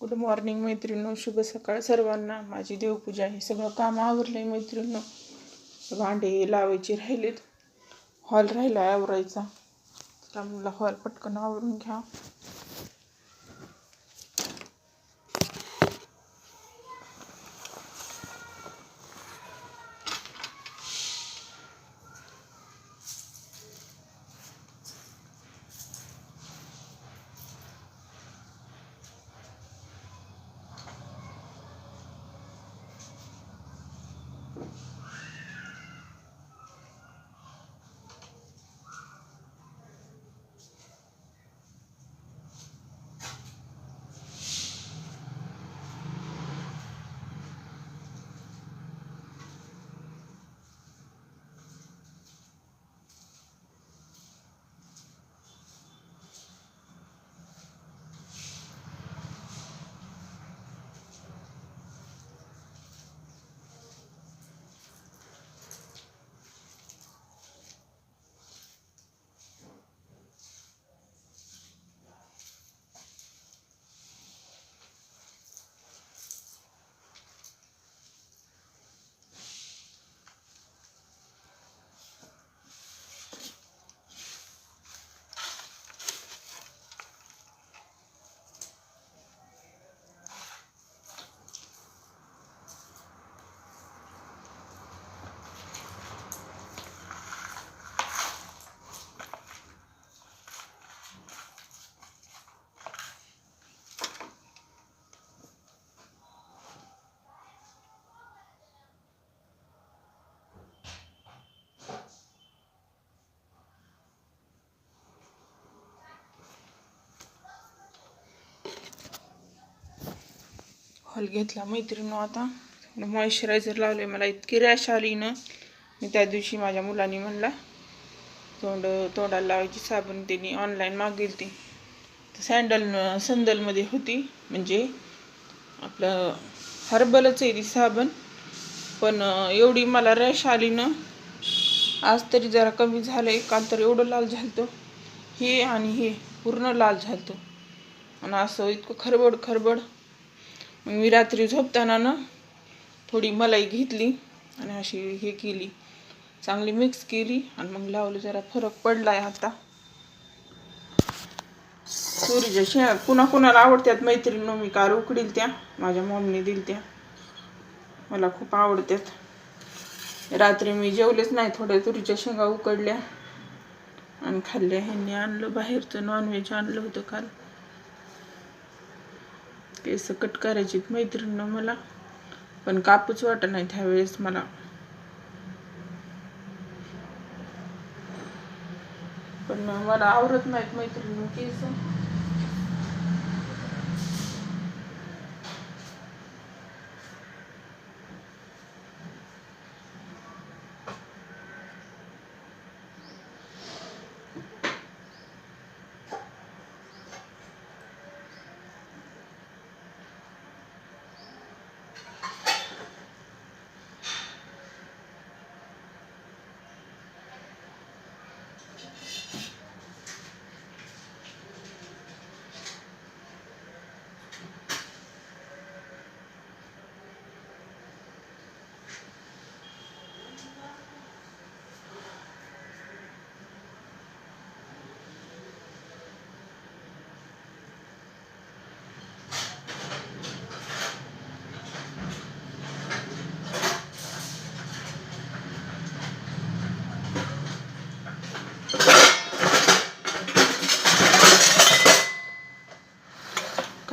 Good morning मैत्रिणो शुभ सकाळ सर्वांना. माझी देवपूजा हे सगळं काम आवरलं आहे मैत्रिणींनो. भांडे लावायचे राहिलेत. हॉल राहिला आहे आवरायचा. तर मला हॉल पटकन आवरून घ्या. हॉल घेतला मैत्रिणीनं आता. मॉइश्चरायझर लावले मला. इतकी रॅश आली ना. मी त्या दिवशी माझ्या मुलांनी म्हणला तोंड तोंडाला लावायची साबण त्यांनी ऑनलाईन मागेल ती सँडल संदलमध्ये होती. म्हणजे आपलं हर्बलच आहे ती साबण. पण एवढी मला रॅश आली ना. आज तरी जरा कमी झालंय. काल तर एवढं लाल झालतं. हे आणि हे पूर्ण लाल झालतं. आणि असं इतकं खरबड खरबड. मग मी रात्री झोपताना ना थोडी मलाई घेतली आणि अशी हे केली. चांगली मिक्स केली आणि मग लावलं जरा फरक पडलाय आता. तुरीच्या शेंगा कुणा कुणाला आवडत्यात मैत्रिणी मी काल उकडील त्या माझ्या मम्मीने दिल त्या मला खूप आवडतात. रात्री मी जेवलेच नाही थोड्या तुरीच्या शेंगा उकडल्या आणि खाल्ल्या. ह्यांनी आणलं बाहेरचं नॉनव्हेज आणलं होतं काल. केस कट करायची मैत्रिणीनं मला. पण कापूच वाटत नाही त्यावेळेस मला. पण मला आवडत नाहीत मैत्रिणी केस.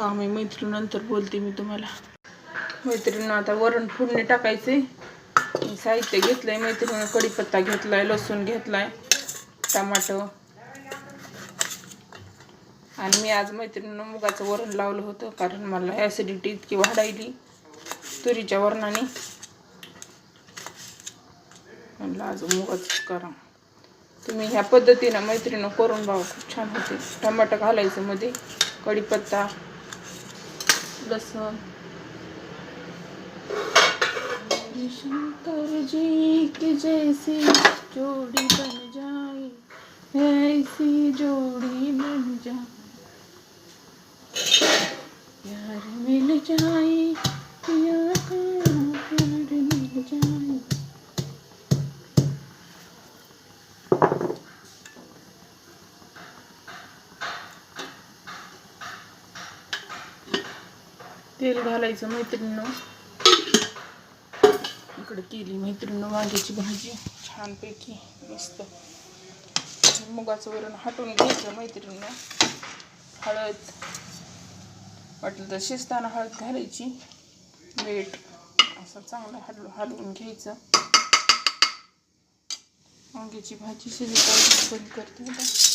काम आहे. मैत्रीण नंतर बोलते मी तुम्हाला. मैत्रिणीनं आता वरण फोडणी टाकायचे. साहित्य साहित्य घेतलंय. मैत्रिणीनं कढीपत्ता घेतलाय लसूण घेतलाय टमाटो. आणि मी आज मैत्रिणीनं मुगाचं वरण लावलं होतं. कारण मला ॲसिडिटी इतकी वाढायली तुरीच्या वरणाने. म्हणलं आज मुगाच करा. तुम्ही ह्या पद्धतीनं मैत्रिणीनं करून बघा. खूप छान होते. टमाटर घालायचं मध्ये. कढीपत्ता. लसूण शंकर जी की जैसी जोड़ी बन जाए ऐसी जोड़ी बन जा प्यार जाए करायचं मैत्रिणीनं. इकडे केली मैत्रिणीनं वांग्याची भाजी. छानपैकी मस्त. मुगाचं वरण हटवून घ्यायचं मैत्रिणीनं. हळद. वाटलं तर शिजताना हळद घालायची. मीठ असं चांगलं हलव हलवून घ्यायचं. वांग्याची भाजी शिजता बंद करते.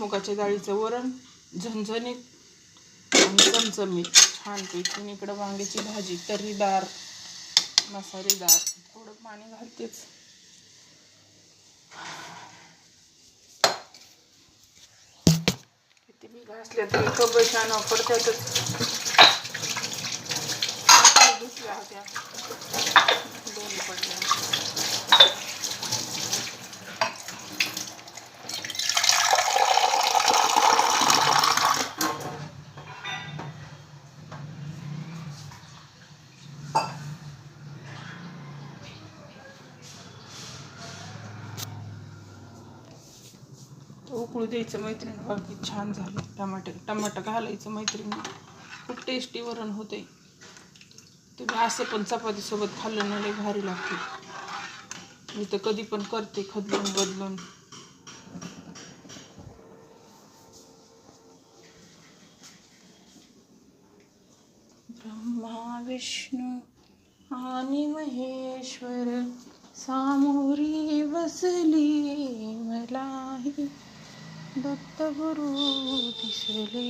मुगाच्या डाळीचं वरण झणझणीत आणि चमचमीत. छानपैकी इकडं वांग्याची भाजी तर्रीदार मसालेदार. थोडं पाणी घालतेच. किती बी घासल्या तरी खबर छान वापरतातच. दुसऱ्या होत्या. दोन पडल्या. द्यायचं मैत्रीण बाकी छान झालं. टमाटे टमाटर घालायचं मैत्रीण खूप टेस्टी वरण होते तुम्ही असं पण चपातीसोबत खाल्लं ना लय भारी लागते. मी तर कधी पण करते खदलून बदलून. ब्रह्मा विष्णू आणि महेश्वर सामोरी बसली मलाही. দত্তগুরু দিশলে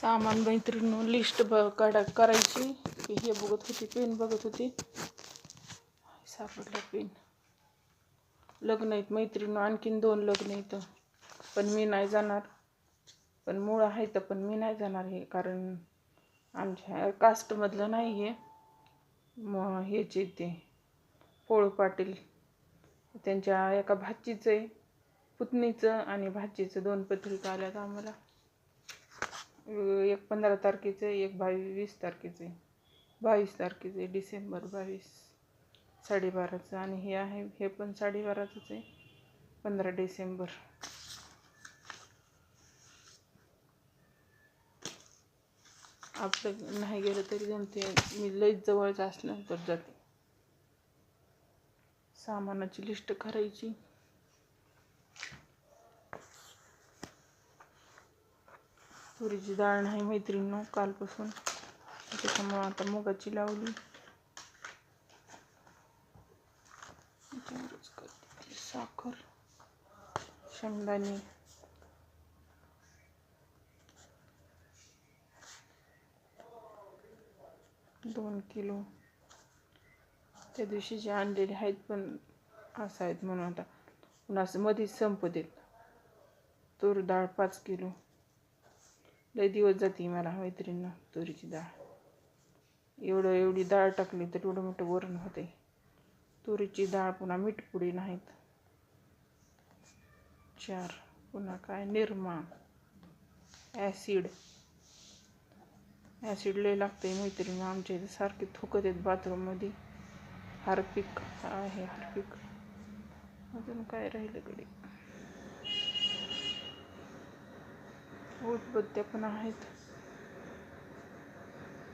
सामान मैत्रिणी लिस्ट ब काढा करायची. की हे बघत होती पेन बघत होती. सापडला पेन लग्न आहेत मैत्रिणी आणखीन दोन लग्न आहेत. पण मी नाही जाणार. पण मूळ आहे तर पण मी नाही जाणार हे कारण आमच्या कास्टमधलं नाही हे. मग ह्याचे ते. पोळ पाटील. त्यांच्या एका भाचीचं आहे. पुतणीचं आणि भाचीचं. दोन पत्रिका आल्यात आम्हाला. एक पंधरा तारखेचं आहे एक बावीस तारखेचं आहे. बावीस तारखेचं आहे डिसेंबर बावीस. साडेबाराचं आणि हे आहे हे पण साडेबाराचंच आहे. पंधरा डिसेंबर. आपलं नाही गेलं तरी जमते मी लईच जवळच असलं तर जाते. सामानाची लिस्ट करायची. तुरीची डाळ नाही मैत्रिणीनं कालपासून. त्याच्यामुळं आता मुगाची लावली. साखर. शेंगदाणे. दोन किलो. त्या दिवशी जे आणलेले आहेत पण असं आहेत म्हणून आता. पुन्हा असं मध्येच संपत तूर डाळ पाच किलो. लय दिवस जाते मला मैत्रिणीनं तुरीची डाळ. एवढं एवढी डाळ टाकली तर एवढं मोठं वरण होते तुरीची डाळ पुन्हा मीठपुडी नाहीत. चार पुन्हा काय? निरमा ॲसिड. ॲसिड लय लागते मैत्रिणी आमच्या इथे सारखे थुकत आहेत बाथरूममध्ये. हार्पिक आहे हार्पिक. अजून काय राहिलं कडे उदबत्त्या पण आहेत.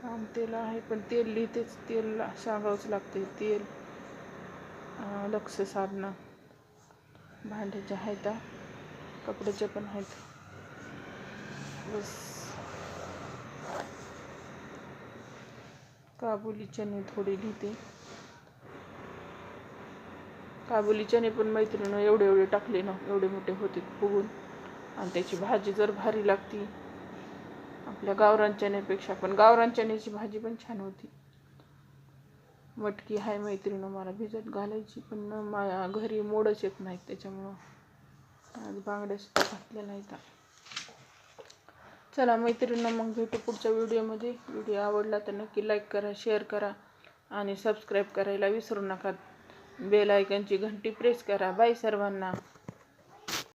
पाम तेल आहे पण तेल लिहितेच. तेल सांगावंच लागते तेल लक्ष साधनं भांड्याच्या आहेत कपड्याच्या पण आहेत. बस. काबुली चणे थोडे लिहिते. काबुली चणे पण मैत्रिणी एवढे एवढे टाकले ना एवढे मोठे होते फुगून आणि त्याची भाजी जर भारी लागती आपल्या गावरान चण्यापेक्षा पण गावरान चण्याची भाजी पण छान होती. मटकी आहे मैत्रिणी मला भिजत घालायची पण न माझ्या घरी मोडच येत नाहीत त्याच्यामुळं. आज बांगड्या सुद्धा घातल्या नाहीत. चला मैत्रिणींना मग भेटू पुढच्या व्हिडिओमध्ये. व्हिडिओ आवडला तर नक्की लाईक करा शेअर करा आणि सबस्क्राईब करायला विसरू नका. बेल आयकनची घंटी प्रेस करा. बाय सर्वांना.